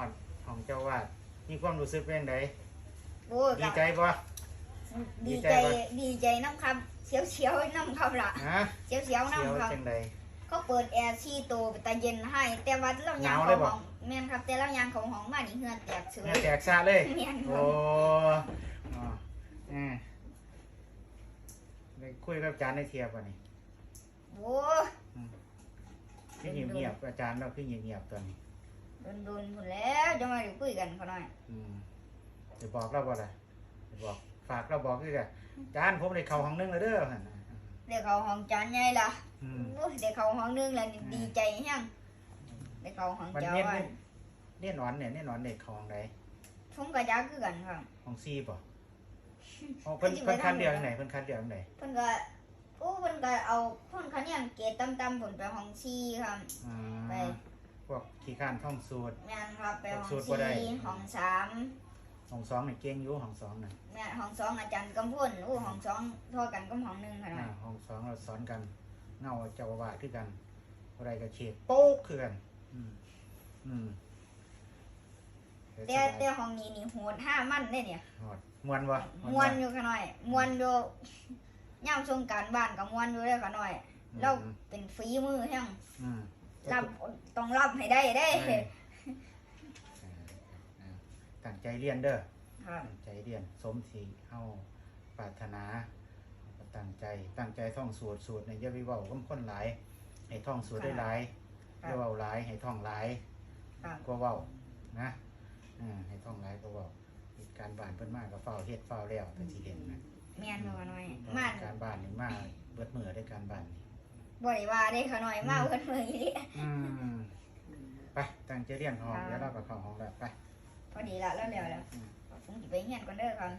อดของเจ้าวาดมีความรู้สึกเป็นไงโอ้ยดีก็ใจบ่ ดีดีใจใจปะ ดีใจน้ำครับเสียวเสียวๆน้ำครับล่ะฮะเสียวเสียวๆเสียวน้ำครับจังใดเขาเปิดแอร์ชีโตวเป็นตาเย็นให้ แต่ว่าเรายางหนาวขเลอยงบ่ห้องแม่นครับแต่เรายางของห้องมานี่เฮือนแตกเสือเนี่ยแตกซาเลยแม่นคโอ้รับอ๋อเออไปคุยกับอาจารย์ในเทียบวันนี้โอ้พี่เงียบๆอาจารย์เราพี่เงียบๆตัวนี้ โดนโดนๆหมดแล้วจะมาอยู่คุยกันเขาหน่อยอืมจะบอกเราบ่ล่ะจะบอกฝากเราบอกคือกันอาจารย์ผมได้เข้าห้องนึงแล้วเด้อหั่นน่ะเด็กเขาห้องจานใหญ่ล่ะอืม โอ้ยเด็กเขาห้องนึงแล้วนี่ดีใจยังเด็กเขาห้องมันเจ้าเน้นว่าเน้นหนอนเนี่ยเน้นหนอนเด็กเข้าห้องใดผมกับจ้าคือกันครับห้องซีป่ะอ๋อเพิ่นเพิ่เพิ่นนสิไปคันทางไหนเดียวไหนเพิ่นคันเดียวไหนเพิ่นก็โอ้เพิ่นก็เอาเพิ่นคะแนนเกรดต่ำๆผลไปห้องซีครับ อ่าไปพ วกขี้ข้านท่องสูตร แม่นครับไปห้องสูตรบ่ได้ซีห้องสามห้องสองนี่เก่งอยู่ห้องสองน่ะแม่นห้องสองอาจารย์กำพลโอ้ห้องสองเท่ากันกับห้องหนึ่งขนาอ่าดห้องสองเราสอนกันเงาเจ้าอาวาสคือกันอะไรก็เฉีดโป๊กคือกันอืมอืมแต่แต่ห้องนี้นี่โหดห้ามันเด้เนี่ย หอดมวนวะมวนอยู่ขะหน่อยมวนอยู่ย่ามชงกรารบ้านกับมวนอยู่ได้ขะหน่อย เราเป็นฝีมือแห้งอืม รับต้องรับให้ได้ได้เออเออตั้งใจเรียนเด้อครับตั้งใจเรียนสมที่เฮาปรารถนาก็ตั้งใจตั้งใจท่องสูตรสูตรในยอย่าไปเว้ากับคนหลาย ให้ท่องสูตรได้หลายอย่าเว้าหลายให้ท่องหลาย ครับ ก็เว้านะอ่าให้ท่องหลายก็เว้าเหตุการณ์บ้านเพิ่นมาก็เฝ้าเฮ็ดเฝ้าแล้วแต่สิเห็นนะแม่นอยู่ขะหน่อยมันการบ้านนี่มาเบิดมือได้การบ้านนี่ บ่ได้ว่าได้ขะหน่อยมาเพิ่นมืออีหลีอืมไปตั้งใจเรียนห้องครับแล้วเราก็เข้าห้องแล้วไป พอดีละแล้วแล้วแล้วผมสิไปเฮียนก่อนเด้อครับ